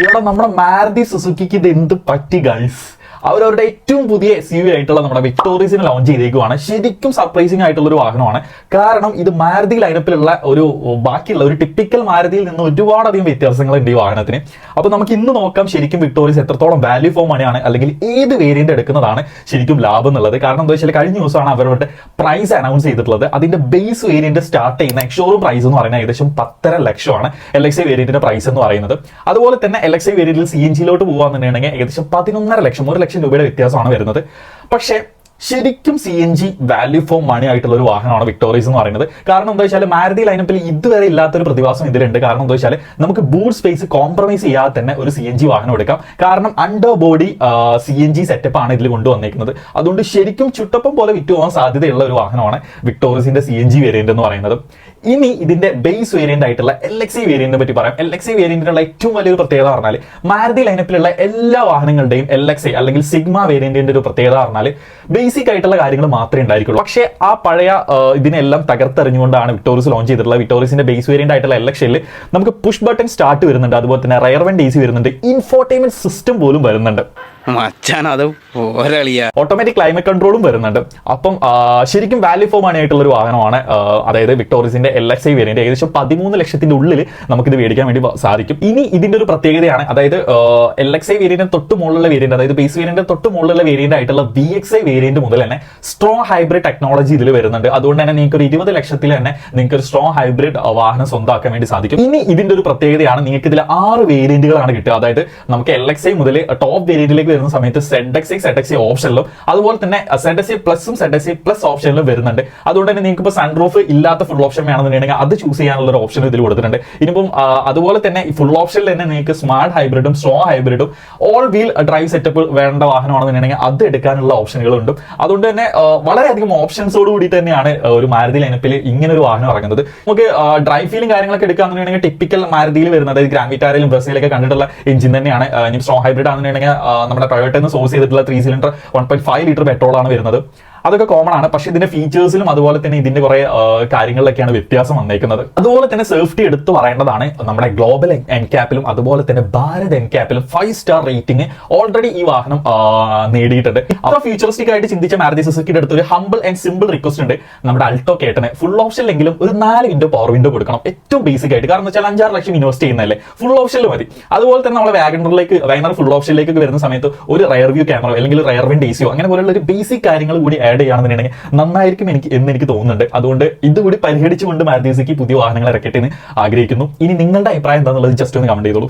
ഇവിടെ നമ്മുടെ മാരുതി സുസുക്കിക്ക് ഇത് എന്ത് പറ്റി ഗൈസ് അവരവരുടെ ഏറ്റവും പുതിയ സി വി ആയിട്ടുള്ള നമ്മുടെ വിക്ടോറിയസിനെ ലോഞ്ച് ചെയ്തേക്കുവാണ്. ശരിക്കും സർപ്രൈസിംഗ് ആയിട്ടുള്ള ഒരു വാഹനമാണ്. കാരണം ഇത് മാരുതി ലൈനപ്പിലുള്ള ഒരു ബാക്കിയുള്ള ഒരു ടിപ്പിക്കൽ മാരുതിയിൽ നിന്ന് ഒരുപാടധികം വ്യത്യാസങ്ങളുണ്ട് ഈ വാഹനത്തിന്. അപ്പോൾ നമുക്ക് ഇന്ന് നോക്കാം ശരിക്കും വിക്ടോറിയസ് എത്രത്തോളം വാല്യൂ ഫോം മണിയാണ് അല്ലെങ്കിൽ ഏത് വേരിയന്റ് എടുക്കുന്നതാണ് ശരിക്കും ലാഭം എന്നുള്ളത്. കാരണം എന്താ വെച്ചാൽ കഴിഞ്ഞ ദിവസമാണ് അവരുടെ പ്രൈസ് അനൗൺസ് ചെയ്തിട്ടുള്ളത്. അതിന്റെ ബേസ് വേരിയന്റ് സ്റ്റാർട്ട് ചെയ്യുന്ന എക്ഷോറും പ്രൈസ് എന്ന് പറയുന്നത് ഏകദേശം പത്തര ലക്ഷമാണ് എൽ എക്സ് ഐ വേരിയന്റിന്റെ പ്രൈസ് എന്ന് പറയുന്നത്. അതുപോലെ തന്നെ എൽ എക്സ് ഐ വേരിയന്റിൽ സി എൻ ജിയിലോട്ട് പോകാന്നുണ്ടെങ്കിൽ ഏകദേശം പതിനൊന്നര ലക്ഷം ഒരു ലക്ഷം രൂപയുടെ വ്യത്യാസമാണ് വരുന്നത്. പക്ഷേ ശരിക്കും C N G value for money ആയിട്ടുള്ള ഒരു വാഹനമാണ് വിക്ടോറിയസ് എന്ന് പറയുന്നത്. കാരണം എന്താ വെച്ചാൽ മാരുതി ലൈനപ്പിൽ ഇതുവരെ ഇല്ലാത്തൊരു പ്രതിഭാസം ഇതിലുണ്ട്. കാരണം എന്താ വെച്ചാൽ നമുക്ക് ബൂട്ട് സ്പേസ് കോംപ്രമൈസ് ചെയ്യാതെ തന്നെ ഒരു സി എൻ ജി വാഹനം എടുക്കാം. കാരണം under body C N G setup ആണ് ഇതിൽ കൊണ്ടുവന്നേക്കുന്നത്. അതുകൊണ്ട് ശരിക്കും ചുട്ടപ്പം പോലെ വിറ്റ് പോകാൻ സാധ്യതയുള്ള ഒരു വാഹനമാണ് വിക്ടോറിയസിന്റെ സി എൻ ജി വേരിയന്റ് എന്ന് പറയുന്നത്. ഇനി ഇതിന്റെ ബേസ് വേരിയന്റ് ആയിട്ടുള്ള എൽ എക്സി വേരിയന്റിനെ പറ്റി പറയാം. എൽ എക്സി വേരിയന്റിനുള്ള ഏറ്റവും വലിയൊരു പ്രത്യേകത പറഞ്ഞാൽ മാരുതി ലൈനപ്പിലുള്ള എല്ലാ വാഹനങ്ങളുടെയും എൽ എക്സ് അല്ലെങ്കിൽ സിഗ്മ വേരിയന്റിന്റെ ഒരു പ്രത്യേകത പറഞ്ഞാൽ ബേസിക് ആയിട്ടുള്ള കാര്യങ്ങൾ മാത്രമേ ഉണ്ടായിരിക്കുള്ളൂ. പക്ഷേ ആ പഴയ ഇതിനെല്ലാം തകർത്തെറിഞ്ഞുകൊണ്ടാണ് വിക്ടോറിയസ് ലോഞ്ച് ചെയ്തിട്ടുള്ള വിക്ടോറിയസിന്റെ ബേസ് വേരിയന്റ് ആയിട്ടുള്ള എൽ നമുക്ക് പുഷ് ബട്ടൺ സ്റ്റാർട്ട് വരുന്നുണ്ട്. അതുപോലെ തന്നെ റയർ വൺ ഡി സി വരുന്നുണ്ട്. ഇൻഫോർട്ടൈൻമെന്റ് സിസ്റ്റം പോലും വരുന്നുണ്ട്. മച്ചാൻ പോരളിയ. ഓട്ടോമാറ്റിക് ക്ലൈമറ്റ് കൺട്രോളും വരുന്നുണ്ട്. അപ്പം ശരിക്കും വാല്യൂ ഫോം ആയിട്ടുള്ള ഒരു വാഹനമാണ് അതായത് വിക്ടോറിയസിന്റെ എൽ എക്സ് ഐ വേരിയന്റ് ഏകദേശം പതിമൂന്ന് ലക്ഷത്തിന്റെ ഉള്ളിൽ ഇത് മേടിക്കാൻ വേണ്ടി സാധിക്കും. ഇനി ഇതിന്റെ ഒരു പ്രത്യേകതയാണ് അതായത് എൽ എക്സ് ഐ വേരിയന്റ് തൊട്ട് മുകളിലുള്ള വേരിയന്റ് അതായത് ബേസ് വേരിയന്റ് തൊട്ട് മുകളിലുള്ള വേരിയന്റ് ആയിട്ടുള്ള വി എക്സ് ഐ വേരിയന്റ് മുതൽ തന്നെ സ്ട്രോങ് ഹൈബ്രിഡ് ടെക്നോളജി ഇതിൽ വരുന്നുണ്ട്. അതുകൊണ്ട് തന്നെ നിങ്ങൾക്ക് ഒരു ഇരുപത് ലക്ഷത്തിൽ തന്നെ നിങ്ങൾക്ക് ഒരു സ്ട്രോങ് ഹൈബ്രിഡ് വാഹനം സ്വന്തമാക്കാൻ വേണ്ടി സാധിക്കും. ഇനി ഇതിന്റെ ഒരു പ്രത്യേകതയാണ് നിങ്ങൾക്ക് ഇതിൽ ആറ് വേരിയന്റുകളാണ് കിട്ടുക. അതായത് നമുക്ക് എൽ എക്സ് ഐ മുതൽ ടോപ്പ് വേരിയന്റിലേക്ക് വരുന്ന സമയത്ത് സെഡ് എക്സ് ഓപ്ഷനിലും അതുപോലെ തന്നെ സെഡ് പ്ലസും സെഡ് പ്ലസ് ഓപ്ഷനിലും വരുന്നുണ്ട്. അതുകൊണ്ട് തന്നെ നിങ്ങൾക്ക് ഇപ്പോൾ സൺറൂഫ് ഇല്ലാത്ത ഫുൾ ഓപ്ഷൻ വേണമെന്നുണ്ടെങ്കിൽ അത് ചൂസ് ചെയ്യാനുള്ള ഒരു ഓപ്ഷൻ ഇതിൽ കൊടുത്തിട്ടുണ്ട്. ഇനിയിപ്പം അതുപോലെ തന്നെ ഫുൾ ഓപ്ഷനിൽ തന്നെ നിങ്ങൾക്ക് സ്മാർട്ട് ഹൈബ്രിഡും സ്ട്രോങ് ഹൈബ്രിഡും ഓൾ വീൽ ഡ്രൈവ് സെറ്റപ്പ് വേണ്ട വാഹനമാണെന്നുണ്ടെങ്കിൽ അത് എടുക്കാനുള്ള ഓപ്ഷനുകളുണ്ട് അതുകൊണ്ട് തന്നെ വളരെയധികം ഓപ്ഷൻസോട് കൂടി തന്നെയാണ് ഒരു മാരുതി ലൈനപ്പിൽ ഇങ്ങനെ ഒരു വാഹനം ഇറങ്ങുന്നത്. നമുക്ക് ഡ്രൈവ് ഫീലും കാര്യങ്ങളൊക്കെ എടുക്കാന്നുണ്ടെങ്കിൽ ടിപ്പിക്കൽ മാരുതിയിൽ വരുന്നത് വിറ്റാരയിലും ബ്രസീലൊക്കെ കണ്ടിട്ടുള്ള എഞ്ചിൻ തന്നെയാണ്. സ്ട്രോ ഇനി സ്ട്രോങ് ഹൈബ്രിഡ് ആണെന്നുണ്ടെങ്കിൽ നമ്മുടെ ടൊയോട്ടയിൽ നിന്ന് സോഴ്സ് ചെയ്തിട്ടുള്ള three cylinder one point five litre പെട്രോളാണ് വരുന്നത്. അതൊക്കെ കോമൺ ആണ്. പക്ഷേ ഇതിന്റെ ഫീച്ചേഴ്സിലും അതുപോലെ തന്നെ ഇതിന്റെ കുറെ കാര്യങ്ങളിലൊക്കെയാണ് വ്യത്യാസം വന്നേക്കുന്നത്. അതുപോലെ തന്നെ സേഫ്റ്റി എടുത്തു പറയേണ്ടതാണ് നമ്മുടെ ഗ്ലോബൽ എൻക്യാപ്പിലും അതുപോലെ തന്നെ ഭാരത് എൻക്യാപ്പിലും ഫൈവ് സ്റ്റാർ റേറ്റിംഗ് ഓൾറെഡി ഈ വാഹനം നേടിയിട്ടുണ്ട്. അപ്പൊ ഫ്യൂച്ചറിസ്റ്റിക് ആയിട്ട് ചിന്തിച്ച മാരുതി സുസുക്കിയുടെ അടുത്ത് ഒരു ഹമ്പിൾ ആൻഡ് സിമ്പിൾ റിക്വസ്റ്റ് ഉണ്ട്. നമ്മുടെ അൾട്ടോ കേട്ടന് ഫുൾ ഓപ്ഷനിലെങ്കിലും ഒരു നാല് വിൻഡോ പവർ വിൻഡോ കൊടുക്കണം. ഏറ്റവും ബേസിക് ആയിട്ട്. കാരണം വെച്ചാൽ അഞ്ചാറ് ലക്ഷം ഇൻവെസ്റ്റ് ചെയ്യുന്നതല്ലേ? ഫുൾ ഓപ്ഷനിൽ മതി. അതുപോലെ തന്നെ നമ്മളെ വാഗണറിലേക്ക് വാഗണർ ഫുൾ ഓപ്ഷനിലേക്ക് വരുന്ന സമയത്ത് ഒരു റയർ വ്യൂ ക്യാമറ അല്ലെങ്കിൽ റയർ വിൻഡ് എ ഡേസിയോ അങ്ങനെ പോലുള്ള ഒരു ബേസിക് കാര്യങ്ങൾ കൂടി ആഡ് ചെയ്യുകയാണെന്നുണ്ടെങ്കിൽ നന്നായിരിക്കും എനിക്ക് എന്ന് എനിക്ക് തോന്നുന്നുണ്ട്. അതുകൊണ്ട് ഇതുകൂടി പരിഹരിച്ചുകൊണ്ട് മാരുതി സുസുക്കി പുതിയ വാഹനങ്ങൾ ഇറക്കട്ടെ എന്ന് ആഗ്രഹിക്കുന്നു. ഇനി നിങ്ങളുടെ അഭിപ്രായം എന്താണെന്നുള്ളത് ജസ്റ്റ് ഒന്ന് കമന്റ് ചെയ്തോളൂ.